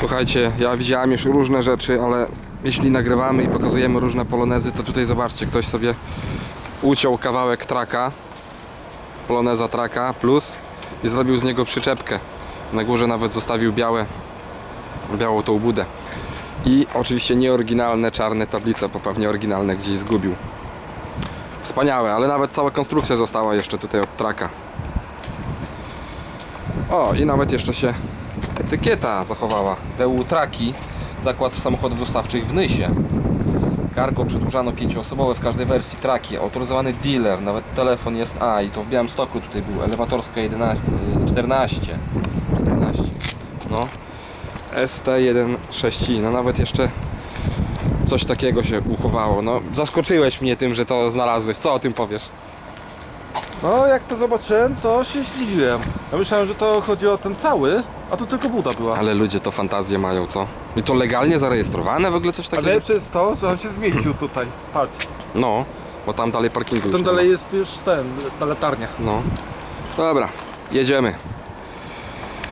Słuchajcie, ja widziałem już różne rzeczy, ale jeśli nagrywamy i pokazujemy różne polonezy, to tutaj zobaczcie, ktoś sobie uciął kawałek traka, poloneza traka plus i zrobił z niego przyczepkę. Na górze nawet zostawił białe, białą tą budę. I oczywiście nieoryginalne czarne tablice, bo pewnie oryginalne gdzieś zgubił. Wspaniałe, ale nawet cała konstrukcja została jeszcze tutaj od traka. O, i nawet jeszcze się etykieta zachowała. DU Traki, zakład samochodów dostawczych w Nysie. Cargo przedłużano pięcioosobowe w każdej wersji traki, autoryzowany dealer, nawet telefon jest A i to w Białym Stoku tutaj był, elewatorska 11, y, 14. 14. No. ST16i, no nawet jeszcze coś takiego się uchowało. No, zaskoczyłeś mnie tym, że to znalazłeś. Co o tym powiesz? No, jak to zobaczyłem, to się zdziwiłem. Ja myślałem, że to chodzi o ten cały, a tu tylko buda była. Ale ludzie to fantazję mają, co? I to legalnie zarejestrowane w ogóle coś takiego? najlepsze jest to, że on się zmieścił tutaj. Patrz, No, bo tam dalej parkingu już tam nie dalej jest już ten, ta latarnia. No. Dobra, jedziemy.